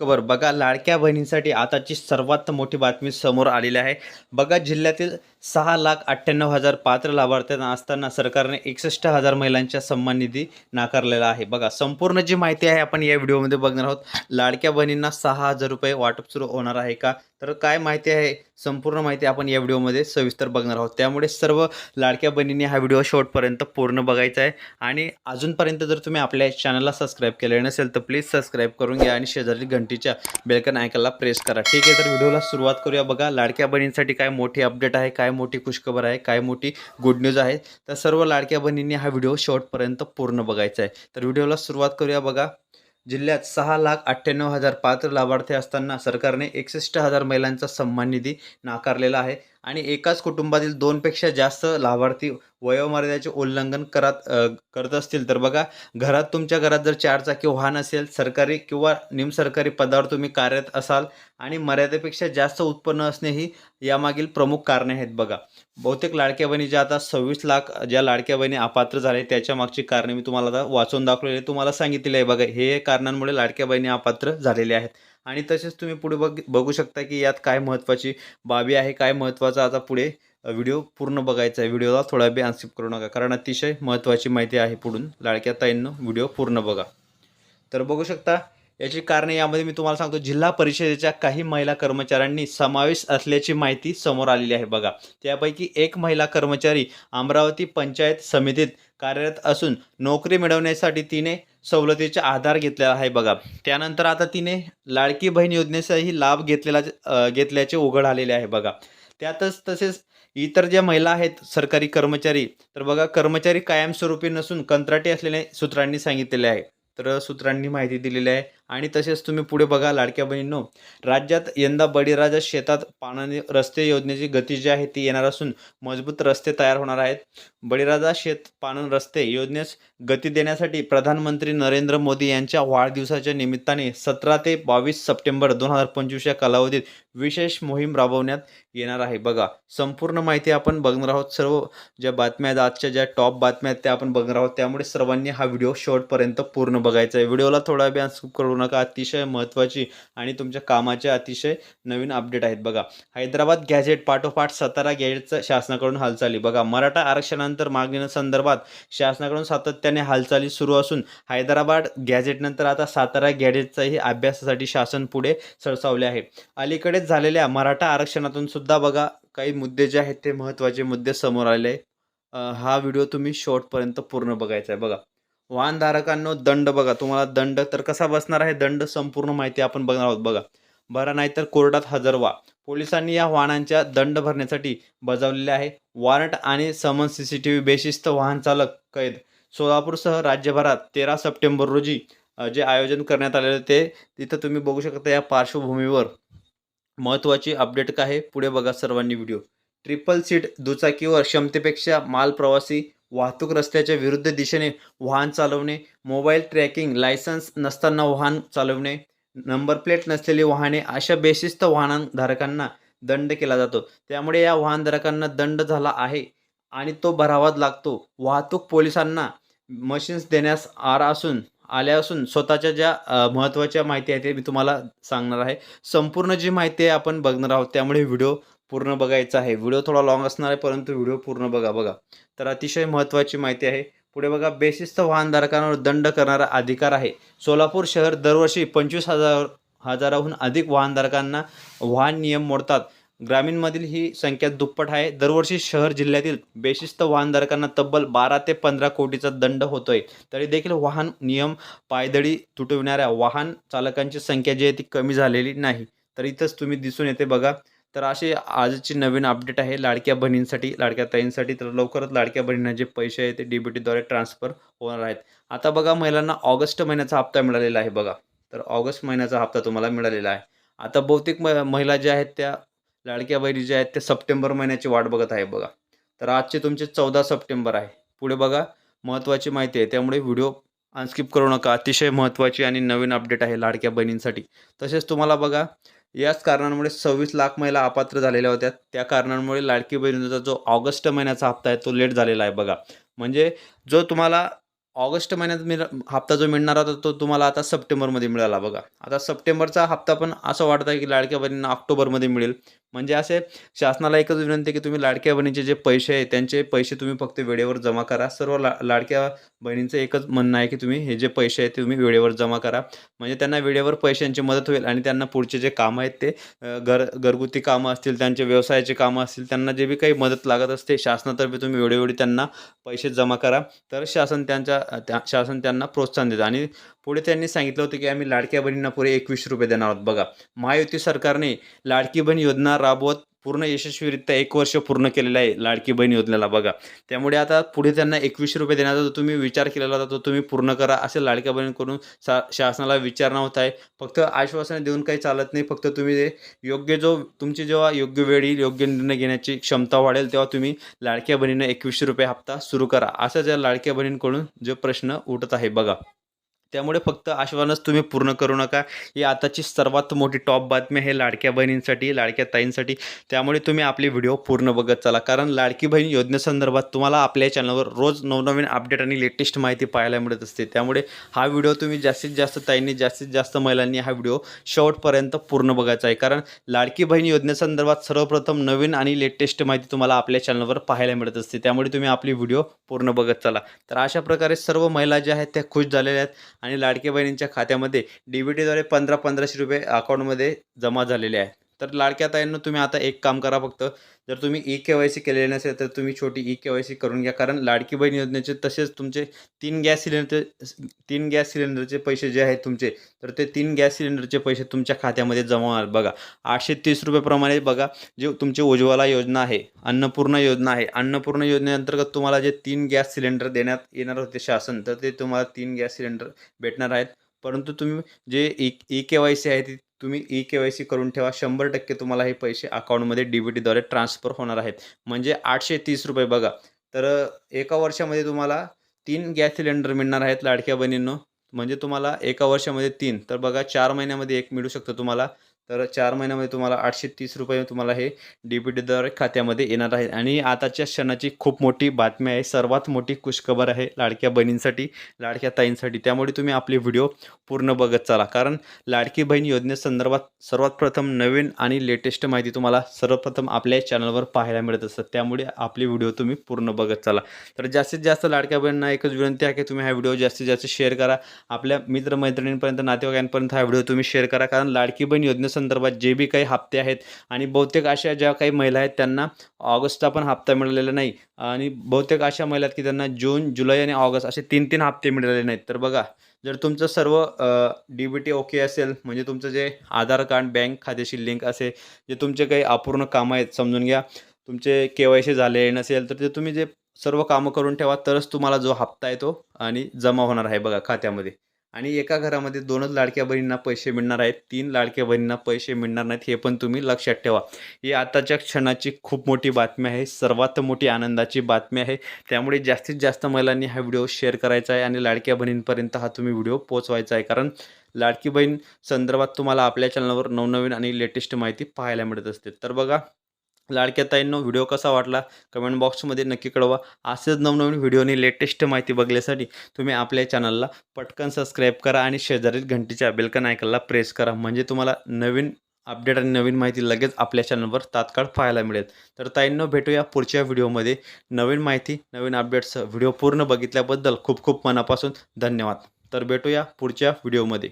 खबर बघा लाडक्या बहिणींसाठी आताची सर्वात मोठी बातमी समोर आलेली आहे. बघा जिल्ह्यातील सहा लाख अठ्ठ्याण्णव हजार पात्र लाभार्थ्यांना असताना सरकारने एकसष्ट हजार महिलांच्या सन्मान निधी नाकारलेला आहे. बघा संपूर्ण जी माहिती आहे आपण या व्हिडिओमध्ये बघणार आहोत. लाडक्या बहिणींना सहा हजार रुपये वाटप सुरू होणार आहे का? तर काय माहिती आहे? संपूर्ण माहिती आपण या व्हिडिओमध्ये सविस्तर बघणार आहोत. त्यामुळे सर्व लाडक्या बहिणींनी हा व्हिडिओ शेवटपर्यंत पूर्ण बघायचा आहे. आणि अजूनपर्यंत जर तुम्ही आपल्या चॅनलला सबस्क्राईब केले नसेल तर प्लीज सबस्क्राईब करून घ्या आणि शेजारी घंटीच्या बेलकन आयकनला प्रेस करा. ठीक आहे तर व्हिडिओला सुरुवात करूया. बघा लाडक्या बहिणींसाठी काय मोठी अपडेट आहे काय मोठी खुशखबर आहे काय मोठी गुड न्यूज आहे. तर सर्व लाडक्या बहिणींनी हा व्हिडिओ शेवटपर्यंत पूर्ण बघायचा आहे. तर व्हिडिओला सुरुवात करूया बघा. जिल्ह्यात सहा लाख अठ्ठ्याण्णव हजार पात्र लाभार्थी असताना सरकारने एकसष्ट हजार महिलांचा सन्मान निधी नाकारलेला आहे. आणि एकाच कुटुंबातील दोनपेक्षा जास्त लाभार्थी वयोमर्यादेचे उल्लंघन करत करत असतील. तर बघा घरात तुमच्या घरात जर चारचाकी वाहन असेल सरकारी किंवा निमसरकारी पदावर तुम्ही कार्यरत असाल आणि मर्यादेपेक्षा जास्त उत्पन्न असणे ही यामागील प्रमुख कारणे आहेत बघा. बहुतेक लाडक्या बहिणी ज्या आता सव्वीस लाख ज्या लाडक्या बहिणी अपात्र झाले त्याच्या मागची कारणे मी तुम्हाला आता वाचून दाखवलेली तुम्हाला सांगितलेली आहे बघा. हे कारणांमुळे लाडक्या बहिणी अपात्र झालेल्या आहेत. आणि तसेच तुम्ही पुढे बघ बघू शकता की यात काय महत्त्वाची बाबी आहे काय महत्त्वाचं आता पुढे व्हिडिओ पूर्ण बघायचा आहे. व्हिडिओला थोडा बी अनस्किप करू नका कारण अतिशय महत्त्वाची माहिती आहे पुढून. लाडक्या ताईंनो व्हिडिओ पूर्ण बघा. तर बघू शकता याची कारणे यामध्ये मी तुम्हाला सांगतो जिल्हा परिषदेच्या काही महिला कर्मचाऱ्यांनी समावेश असल्याची माहिती समोर आलेली आहे. बघा त्यापैकी एक महिला कर्मचारी अमरावती पंचायत समितीत कार्यरत असून नोकरी मिळवण्यासाठी तिने सवलतीचा आधार घेतलेला आहे बघा. त्यानंतर आता तिने लाडकी बहीण योजनेचाही लाभ घेतलेला घेतल्याचे उघड आलेले आहे बघा. त्यातच तसेच इतर ज्या महिला आहेत सरकारी कर्मचारी तर बघा कर्मचारी कायमस्वरूपी नसून कंत्राटी असलेले सूत्रांनी सांगितलेले आहे. तर सूत्रांनी माहिती दिलेली आहे. आणि तसेच तुम्ही पुढे बघा लाडक्या बहिणींनो राज्यात यंदा बळीराजा शेतात पाण्याने रस्ते योजनेची गती जी आहे ती येणार असून मजबूत रस्ते तयार होणार आहेत. बळीराजा शेत पाणन रस्ते योजनेस गती देण्यासाठी प्रधानमंत्री नरेंद्र मोदी यांच्या वाढदिवसाच्या निमित्ताने सतरा ते बावीस सप्टेंबर दोन हजार पंचवीस या कालावधीत विशेष मोहीम राबवण्यात येणार आहे. बघा संपूर्ण माहिती आपण बघणार आहोत. सर्व ज्या बातम्या आहेत आजच्या ज्या टॉप बातम्या आहेत त्या आपण बघणार आहोत. त्यामुळे सर्वांनी हा व्हिडिओ शेवटपर्यंत पूर्ण बघायचा आहे. व्हिडिओला थोडा बी करून करू नका. अतिशय महत्त्वाची आणि तुमच्या कामाचे अतिशय नवीन अपडेट आहेत बघा. हैदराबाद गॅझेट पाठोपाठ सातारा गॅझेटचं शासनाकडून हालचाली. बघा मराठा आरक्षणानंतर मागणीसंदर्भात शासनाकडून सातत्याने हालचाली सुरू असून हैदराबाद गॅझेटनंतर आता सातारा गॅझेटचाही अभ्यासासाठी शासन पुढे सरसावले आहे. अलीकडेच झालेल्या मराठा आरक्षणातून सुद्धा बघा काही मुद्दे जे आहेत ते महत्त्वाचे मुद्दे समोर आले हा व्हिडिओ तुम्ही शॉर्टपर्यंत पूर्ण बघायचा आहे. बघा वाहनधारकांनो दंड बघा. तुम्हाला दंड तर कसा बसणार आहे दंड? संपूर्ण माहिती आपण बघणार आहोत. बघा. भरा नाहीतर कोर्टात हजर व्हा. पोलिसांनी या वाहनांच्या दंड भरण्यासाठी बजावलेले आहे. वॉरंट आणि summon C C T V बेशिस्त वाहन चालक कैद. सोलापूरसह राज्यभरात तेरा सप्टेंबर रोजी जे आयोजन करण्यात आलेलं ते तिथं तुम्ही बघू शकता या पार्श्वभूमीवर महत्त्वाची अपडेट काय आहे. पुढे बघा सर्वांनी व्हिडिओ. ट्रिपल सीट दुचाकीवर क्षमतेपेक्षा माल प्रवासी वाहतूक रस्त्याच्या विरुद्ध दिशेने वाहन चालवणे मोबाईल ट्रॅकिंग लायसन्स नसताना वाहन चालवणे नंबर प्लेट नसलेली वाहने अशा बेशिस्त वाहनधारकांना दंड केला जातो. त्यामुळे या वाहनधारकांना दंड झाला आहे आणि तो भरावाच लागतो. वाहतूक पोलिसांना मशीन्स देण्यास आर असून आल्या असून स्वतःच्या ज्या महत्त्वाच्या माहिती आहे ते मी तुम्हाला सांगणार आहे. संपूर्ण जी माहिती आहे आपण बघणार आहोत. त्यामुळे व्हिडिओ पूर्ण बघायचा आहे. व्हिडिओ थोडा लॉंग असणार आहे परंतु व्हिडिओ पूर्ण बघा बघा. तर अतिशय महत्त्वाची माहिती आहे. पुढे बघा बेशिस्त वाहनधारकांवर दंड करणारा अधिकार आहे. सोलापूर शहर दरवर्षी पंचवीस हजार हजाराहून अधिक वाहनधारकांना वाहन नियम मोडतात. ग्रामीणमधील ही संख्या दुप्पट आहे. दरवर्षी शहर जिल्ह्यातील बेशिस्त वाहनधारकांना तब्बल बारा ते पंधरा कोटीचा दंड होतोय. तरी देखील वाहन नियम पायदळी तुटविणाऱ्या वाहन चालकांची संख्या जी आहे ती कमी झालेली नाही. तर इथंच तुम्ही दिसून येते बघा. तर असे आजची नवीन अपडेट आहे लाडक्या बहिणींसाठी लाडक्या ताईंसाठी. तर लवकरच लाडक्या बहिणींना जे पैसे आहेत ते डी बी टीद्वारे ट्रान्सफर होणार आहेत. आता बघा महिलांना ऑगस्ट महिन्याचा हप्ता मिळालेला आहे बघा. तर ऑगस्ट महिन्याचा हप्ता तुम्हाला मिळालेला आहे. आता बहुतेक म महिला ज्या आहेत त्या लाडक्या बहिणी ज्या आहेत त्या सप्टेंबर महिन्याची वाट बघत आहे बघा. तर आजचे तुमचे चौदा सप्टेंबर आहे. पुढे बघा महत्त्वाची माहिती आहे. त्यामुळे व्हिडिओ अनस्किप करू नका. अतिशय महत्त्वाची आणि नवीन अपडेट आहे लाडक्या बहिणींसाठी. तसेच तुम्हाला बघा याच कारणांमुळे सव्वीस लाख महिला अपात्र झालेल्या होत्या. त्या कारणांमुळे लाडकी बहिणीचा जो ऑगस्ट महिन्याचा हप्ता आहे तो लेट झालेला आहे बघा. म्हणजे जो तुम्हाला ऑगस्ट महिन्यात मिळ हप्ता जो मिळणार होता तो तुम्हाला आता सप्टेंबरमध्ये मिळाला बघा. आता सप्टेंबरचा हप्ता पण असं वाटत आहे की लाडक्या बहिणींना ऑक्टोबरमध्ये मिळेल. म्हणजे असे शासनाला एकच विनंती आहे की तुम्ही लाडक्या बहिणीचे जे पैसे आहे त्यांचे पैसे तुम्ही फक्त वेळेवर जमा करा. सर्व ला लाडक्या बहिणींचं एकच म्हणणं आहे की तुम्ही हे जे पैसे आहेत ते तुम्ही वेळेवर जमा करा. म्हणजे त्यांना वेळेवर पैशांची मदत होईल आणि त्यांना पुढचे जे कामं आहेत ते घर घरगुती कामं असतील त्यांचे व्यवसायाचे कामं असतील त्यांना जे बी काही मदत लागत असते शासनातर्फे तुम्ही वेळोवेळी त्यांना पैसे जमा करा. तर शासन त्यांच्या त्या शासन त्यांना प्रोत्साहन देतं आणि पुढे त्यांनी सांगितलं होतं की आम्ही लाडक्या बहिणींना पुढे एकवीस रुपये देणार आहोत. बघा महायुती सरकारने लाडकी बहीण योजना राबवत पूर्ण यशस्वीरित्या एक वर्ष पूर्ण केलेलं आहे लाडकी बहीण योजनेला. बघा त्यामुळे आता पुढे त्यांना एकवीस रुपये देण्याचा जो तुम्ही विचार केलेला होता तो तुम्ही पूर्ण करा असे लाडक्या बहिणीकडून सा शासनाला विचारणा होत आहे. फक्त आश्वासन देऊन काही चालत नाही फक्त तुम्ही ते योग्य जो तुमची जेव्हा योग्य वेळ येईल योग्य निर्णय घेण्याची क्षमता वाढेल तेव्हा तुम्ही लाडक्या बहिणीनं एकवीसशे रुपये हप्ता सुरू करा. असा ज्या लाडक्या बहिणींकडून जो प्रश्न उठत आहे बघा. त्यामुळे फक्त आश्वासनच तुम्ही पूर्ण करू नका. ही आताची सर्वात मोठी टॉप बातमी आहे लाडक्या बहिणींसाठी लाडक्या ताईंसाठी. त्यामुळे तुम्ही आपले व्हिडिओ पूर्ण बघत चला. कारण लाडकी बहीण योजनेसंदर्भात तुम्हाला आपल्या चॅनलवर रोज नवनवीन अपडेट आणि लेटेस्ट माहिती पाहायला मिळत असते. त्यामुळे हा व्हिडिओ तुम्ही जास्तीत जास्त ताईंनी जास्तीत जास्त महिलांनी हा व्हिडिओ शेवटपर्यंत पूर्ण बघायचा आहे. कारण लाडकी बहीण योजनेसंदर्भात सर्वप्रथम नवीन आणि लेटेस्ट माहिती तुम्हाला आपल्या चॅनलवर पाहायला मिळत असते. त्यामुळे तुम्ही आपली व्हिडिओ पूर्ण बघत चला. तर अशा प्रकारे सर्व महिला ज्या आहेत त्या खुश झालेल्या आहेत. आणि लाडक्या बहिणींच्या खात्यामध्ये डी बी टीद्वारे पंधरा पंधराशे रुपये अकाउंटमध्ये जमा झालेले आहेत. तर लाडक्या ताईंना तुम्ही आता एक काम करा फक्त. जर तुम्ही ई के वाय सी केलेली नसेल तर तुम्ही छोटी ई के वाय सी करून घ्या. कारण लाडकी बहीण योजनेचे तसेच तुमचे तीन गॅस सिलेंडर तीन गॅस सिलेंडरचे पैसे जे आहेत तुमचे तर ते तीन गॅस सिलेंडरचे पैसे तुमच्या खात्यामध्ये जमा होणार बघा. आठशे तीस रुपयेप्रमाणे बघा जे तुमची उज्ज्वला योजना आहे अन्नपूर्णा योजना आहे. अन्नपूर्णा योजनेअंतर्गत तुम्हाला जे तीन गॅस सिलेंडर देण्यात येणार होते शासन तर ते तुम्हाला तीन गॅस सिलेंडर भेटणार आहेत. परंतु तुम्ही जे e e K Y C आहे ती तुम्ही ई के वाय सी करून ठेवा. शंभर टक्के तुम्हाला हे पैसे अकाउंटमध्ये डी बी टीद्वारे ट्रान्सफर होणार आहेत. म्हणजे आठशे तीस रुपये बघा. तर एका वर्षामध्ये तुम्हाला तीन गॅस सिलेंडर मिळणार आहेत लाडक्या बहिणींनो. म्हणजे तुम्हाला एका वर्षामध्ये तीन. तर बघा चार महिन्यामध्ये एक मिळू शकतं तुम्हाला. तर चार महिन्यामध्ये तुम्हाला आठशे तीस रुपये तुम्हाला हे डी बी खात्यामध्ये येणार आहे. आणि आताच्या क्षणाची खूप मोठी बातमी आहे. सर्वात मोठी खुशखबर आहे लाडक्या बहिणींसाठी लाडक्या ताईंसाठी. त्यामुळे तुम्ही आपले व्हिडिओ पूर्ण बघत चाला. कारण लाडकी बहीण योजनेसंदर्भात सर्वात प्रथम नवीन आणि लेटेस्ट माहिती तुम्हाला सर्वप्रथम आपल्या चॅनलवर पाहायला मिळत असतात त्यामुळे आपले व्हिडिओ तुम्ही पूर्ण बघत चाला. तर जास्तीत जास्त लाडक्या बहिणींना एकच विनंती आहे की तुम्ही हा व्हिडिओ जास्तीत जास्त शेअर करा. आपल्या मित्रमैत्रिणींपर्यंत नातेवाईकांपर्यंत हा व्हिडिओ तुम्ही शेअर करा. कारण लाडकी बहीण योजनेस संदर्भात जे बी काही हप्ते आहेत आणि बहुतेक अशा ज्या काही महिला आहेत त्यांना ऑगस्टचा पण हप्ता मिळालेला नाही. आणि बहुतेक अशा महिला आहेत की त्यांना जून जुलै आणि ऑगस्ट असे तीन तीन हप्ते मिळालेले नाहीत. तर बघा जर तुमचं सर्व डी बी टी ओके असेल म्हणजे तुमचं जे आधार कार्ड बँक खात्याशी लिंक असेल जे तुमचे काही अपूर्ण कामं आहेत समजून घ्या. तुमचे के वाय सी झाले नसेल तर ते तुम्ही जे सर्व कामं करून ठेवा तरच तुम्हाला जो हप्ता आहे तो आणि जमा होणार आहे बघा खात्यामध्ये. आणि एका घरामध्ये दोनच लाडक्या बहिणींना पैसे मिळणार आहेत तीन लाडक्या बहिणींना पैसे मिळणार नाहीत हे पण तुम्ही लक्षात ठेवा. ही आताच्या क्षणाची खूप मोठी बातमी आहे सर्वात मोठी आनंदाची बातमी आहे. त्यामुळे जास्तीत जास्त महिलांनी हा व्हिडिओ शेअर करायचा आहे आणि लाडक्या बहिणींपर्यंत हा तुम्ही व्हिडिओ पोचवायचा आहे. कारण लाडकी बहीण संदर्भात तुम्हाला आपल्या चॅनलवर नवनवीन आणि लेटेस्ट माहिती पाहायला मिळत असते. तर बघा लाडक्या ताईंनो व्हिडिओ कसा वाटला? कमेंट बॉक्समध्ये नक्की कळवा. असेच नवनवीन व्हिडिओने लेटेस्ट माहिती बघण्यासाठी तुम्ही आपल्या चॅनलला पटकन सबस्क्राईब करा आणि शेजारील घंटीच्या बेलकन आयकनला प्रेस करा. म्हणजे तुम्हाला नवीन अपडेट आणि नवीन माहिती लगेच आपल्या चॅनलवर तात्काळ पाहायला मिळेल. तर ताईंनो भेटूया पुढच्या व्हिडिओमध्ये. नवीन माहिती नवीन अपडेट्स व्हिडिओ पूर्ण बघितल्याबद्दल खूप खूप मनापासून धन्यवाद. तर भेटूया पुढच्या व्हिडिओमध्ये.